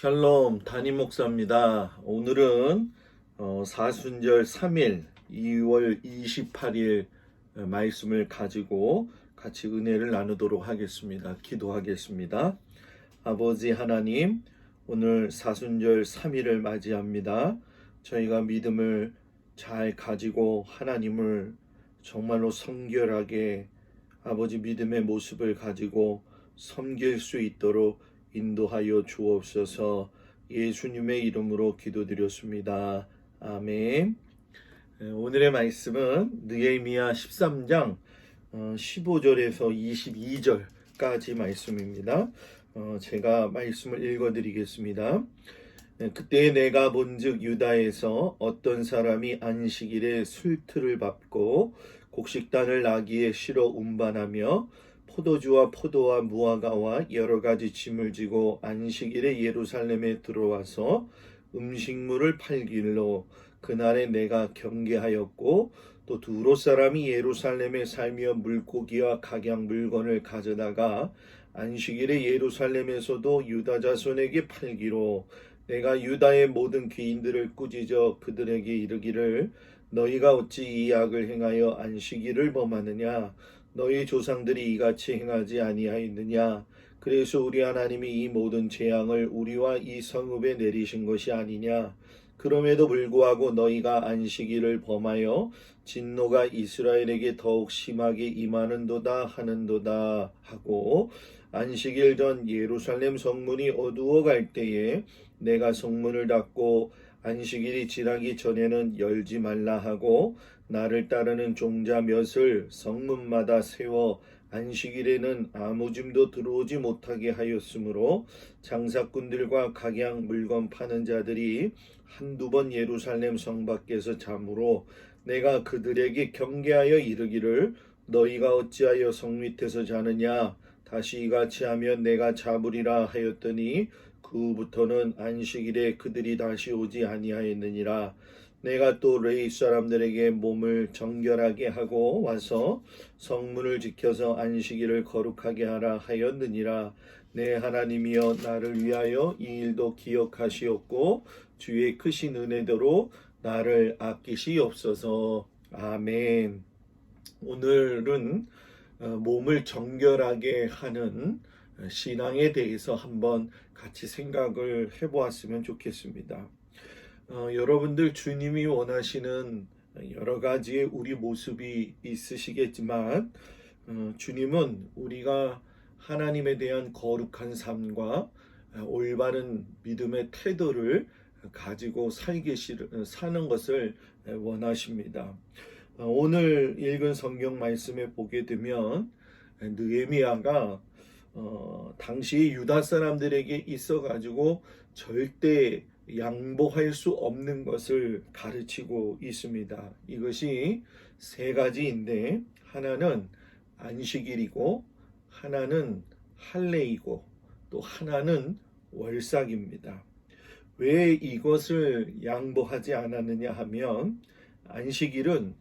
샬롬 담임 목사입니다. 오늘은 어, 사순절 3일 2월 28일 말씀을 가지고 같이 은혜를 나누도록 하겠습니다. 기도하겠습니다. 아버지 하나님, 오늘 사순절 3일을 맞이합니다. 저희가 믿음을 잘 가지고 하나님을 정말로 성결하게 아버지 믿음의 모습을 가지고 섬길 수 있도록 인도하여 주옵소서 예수님의 이름으로 기도드렸습니다. 아멘. 에, 오늘의 말씀은 느헤미야 13장 15절에서 22절까지 말씀입니다. 어, 제가 말씀을 읽어드리겠습니다. 에, 그때 내가 본즉 유다에서 어떤 사람이 안식일에 술틀을 밟고 곡식단을 나귀에 실어 운반하며 포도주와 포도와 무화과와 여러 가지 짐을 지고 안식일에 예루살렘에 들어와서 음식물을 팔길로 그날에 내가 경계하였고 또 두로 사람이 예루살렘에 살며 물고기와 각양 물건을 가져다가 안식일에 예루살렘에서도 유다 자손에게 팔기로 내가 유다의 모든 귀인들을 꾸짖어 그들에게 이르기를 너희가 어찌 이 악을 행하여 안식일을 범하느냐 너희 조상들이 이같이 행하지 아니하였느냐? 그래서 우리 하나님이 이 모든 재앙을 우리와 이 성읍에 내리신 것이 아니냐? 그럼에도 불구하고 너희가 안식일을 범하여 진노가 이스라엘에게 더욱 심하게 임하는도다 하는도다 하고 안식일 전 예루살렘 성문이 어두워 갈 때에 내가 성문을 닫고 안식일이 지나기 전에는 열지 말라 하고 나를 따르는 종자 몇을 성문마다 세워 안식일에는 아무 짐도 들어오지 못하게 하였으므로 장사꾼들과 각양 물건 파는 자들이 한두 번 예루살렘 성 밖에서 잠으로 내가 그들에게 경계하여 이르기를 너희가 어찌하여 성 밑에서 자느냐? 다시 이같이 하면 내가 잡으리라 하였더니 그 후부터는 안식일에 그들이 다시 오지 아니하였느니라. 내가 또 레이 사람들에게 몸을 정결하게 하고 와서 성문을 지켜서 안식일을 거룩하게 하라 하였느니라. 내 하나님이여 나를 위하여 이 일도 기억하시옵고 주의 크신 은혜대로 나를 아끼시옵소서. 아멘. 오늘은 어, 몸을 정결하게 하는 신앙에 대해서 한번 같이 생각을 해보았으면 좋겠습니다. 어, 여러분들 주님이 원하시는 여러 가지의 우리 모습이 있으시겠지만 어, 주님은 우리가 하나님에 대한 거룩한 삶과 올바른 믿음의 태도를 가지고 살기 싫- 사는 것을 원하십니다. 어, 오늘 읽은 성경 말씀에 보게 되면 느헤미야가 어, 당시 유다 사람들에게 있어 가지고 절대 양보할 수 없는 것을 가르치고 있습니다. 이것이 세 가지인데 하나는 안식일이고 하나는 할례이고 또 하나는 월삭입니다. 왜 이것을 양보하지 않았느냐 하면 안식일은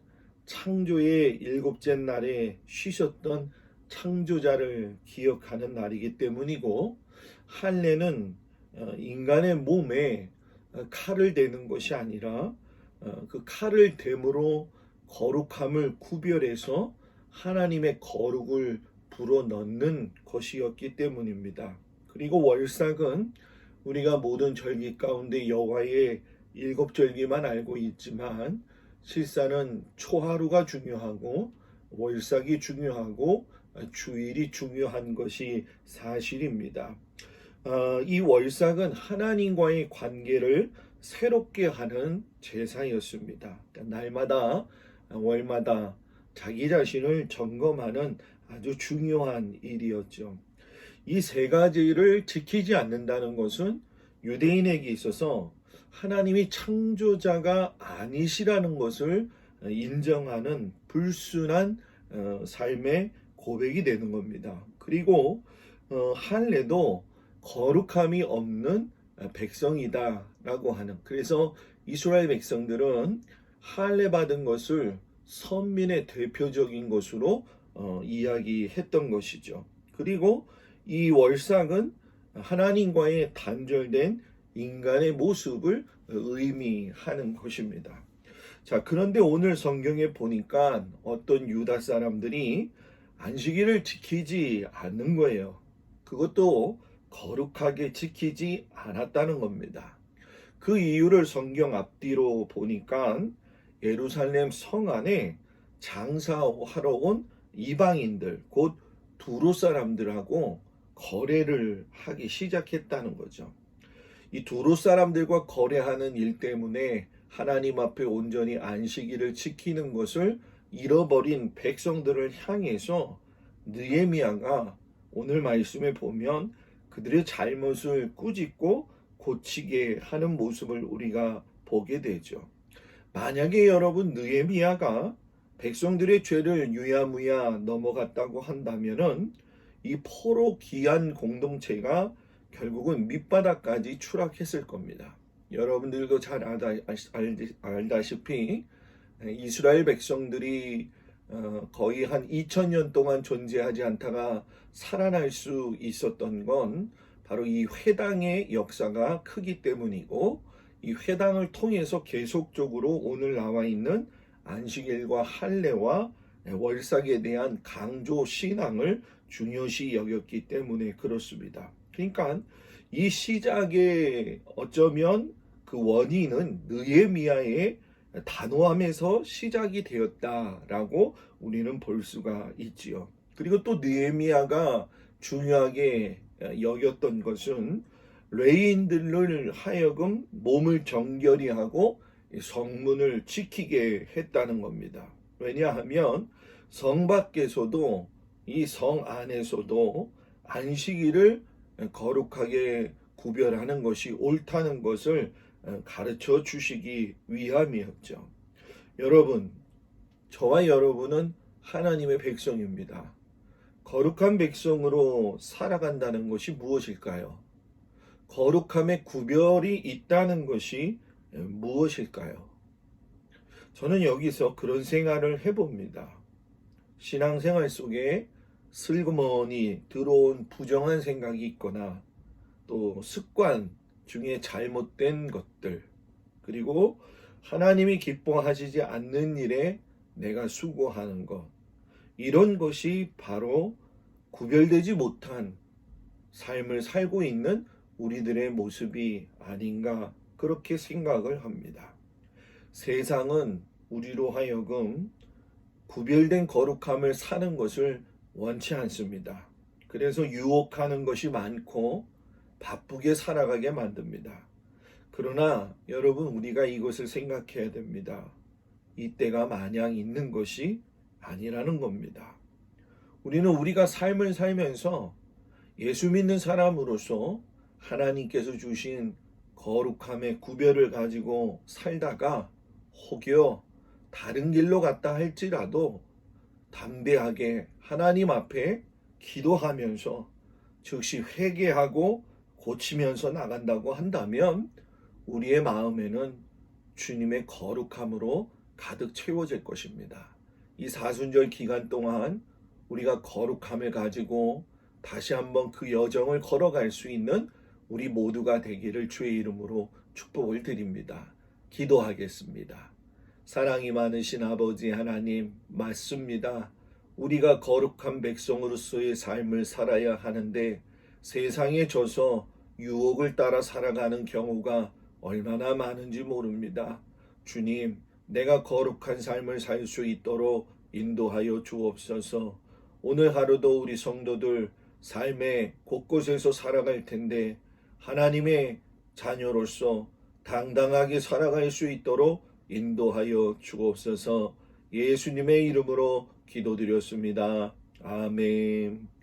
창조의 일곱째 날에 쉬셨던 창조자를 기억하는 날이기 때문이고 할례는 어, 인간의 몸에 어, 칼을 대는 것이 아니라 어, 그 칼을 댐으로 거룩함을 구별해서 하나님의 거룩을 불어넣는 것이었기 때문입니다. 그리고 월삭은 우리가 모든 절기 가운데 여호와의 일곱 절기만 알고 있지만 실사는 초하루가 중요하고 월삭이 중요하고 주일이 중요한 것이 사실입니다. 어, 이 월삭은 하나님과의 관계를 새롭게 하는 제사였습니다. 그러니까 날마다 월마다 자기 자신을 점검하는 아주 중요한 일이었죠. 이 세 가지를 지키지 않는다는 것은 유대인에게 있어서 하나님이 창조자가 아니시라는 것을 인정하는 불순한 어, 삶의 고백이 되는 겁니다. 그리고 어, 할례도 거룩함이 없는 백성이다라고 하는 그래서 이스라엘 백성들은 할례 받은 것을 선민의 대표적인 것으로 어, 이야기했던 것이죠. 그리고 이 월삭은 하나님과의 단절된 인간의 모습을 의미하는 것입니다. 자, 그런데 오늘 성경에 보니까 어떤 유다 사람들이 안식일을 지키지 않는 거예요. 그것도 거룩하게 지키지 않았다는 겁니다. 그 이유를 성경 앞뒤로 보니까 예루살렘 성 안에 장사하러 온 이방인들, 곧 두로 사람들하고 거래를 하기 시작했다는 거죠. 이 두로 사람들과 거래하는 일 때문에 하나님 앞에 온전히 안식일을 지키는 것을 잃어버린 백성들을 향해서 느헤미야가 오늘 말씀에 보면 그들의 잘못을 꾸짖고 고치게 하는 모습을 우리가 보게 되죠. 만약에 여러분 느헤미야가 백성들의 죄를 유야무야 넘어갔다고 한다면은 이 포로 귀한 공동체가 결국은 밑바닥까지 추락했을 겁니다. 여러분들도 잘 알다, 알다시피 이스라엘 백성들이 어, 거의 한 2000년 동안 존재하지 않다가 살아날 수 있었던 건 바로 이 회당의 역사가 크기 때문이고 이 회당을 통해서 계속적으로 오늘 나와 있는 안식일과 할례와 월삭에 대한 강조 신앙을 중요시 여겼기 때문에 그렇습니다. 그러니까 이 시작에 어쩌면 그 원인은 느헤미야의 단호함에서 시작이 되었다라고 우리는 볼 수가 있지요. 그리고 또 느헤미야가 중요하게 여겼던 것은 레인들을 하여금 몸을 정결히 하고 성문을 지키게 했다는 겁니다. 왜냐하면 성 밖에서도 이 성 안에서도 안식일을 거룩하게 구별하는 것이 옳다는 것을 가르쳐 주시기 위함이었죠. 여러분, 저와 여러분은 하나님의 백성입니다. 거룩한 백성으로 살아간다는 것이 무엇일까요? 거룩함의 구별이 있다는 것이 무엇일까요? 저는 여기서 그런 생각을 해봅니다. 신앙생활 속에 슬그머니 들어온 부정한 생각이 있거나 또 습관 중에 잘못된 것들 그리고 하나님이 기뻐하시지 않는 일에 내가 수고하는 것 이런 것이 바로 구별되지 못한 삶을 살고 있는 우리들의 모습이 아닌가 그렇게 생각을 합니다. 세상은 우리로 하여금 구별된 거룩함을 사는 것을 원치 않습니다. 그래서 유혹하는 것이 많고 바쁘게 살아가게 만듭니다. 그러나 여러분 우리가 이것을 생각해야 됩니다. 이때가 마냥 있는 것이 아니라는 겁니다. 우리는 우리가 삶을 살면서 예수 믿는 사람으로서 하나님께서 주신 거룩함의 구별을 가지고 살다가 혹여 다른 길로 갔다 할지라도 담대하게 하나님 앞에 기도하면서 즉시 회개하고 고치면서 나간다고 한다면 우리의 마음에는 주님의 거룩함으로 가득 채워질 것입니다. 이 사순절 기간 동안 우리가 거룩함을 가지고 다시 한번 그 여정을 걸어갈 수 있는 우리 모두가 되기를 주의 이름으로 축복을 드립니다. 기도하겠습니다. 사랑이 많으신 아버지 하나님, 맞습니다. 우리가 거룩한 백성으로서의 삶을 살아야 하는데 세상에 져서 유혹을 따라 살아가는 경우가 얼마나 많은지 모릅니다. 주님, 내가 거룩한 삶을 살 수 있도록 인도하여 주옵소서. 오늘 하루도 우리 성도들 삶의 곳곳에서 살아갈 텐데 하나님의 자녀로서 당당하게 살아갈 수 있도록 인도하여 주옵소서 예수님의 이름으로 기도드렸습니다. 아멘.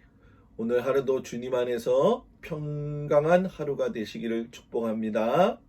오늘 하루도 주님 안에서 평강한 하루가 되시기를 축복합니다.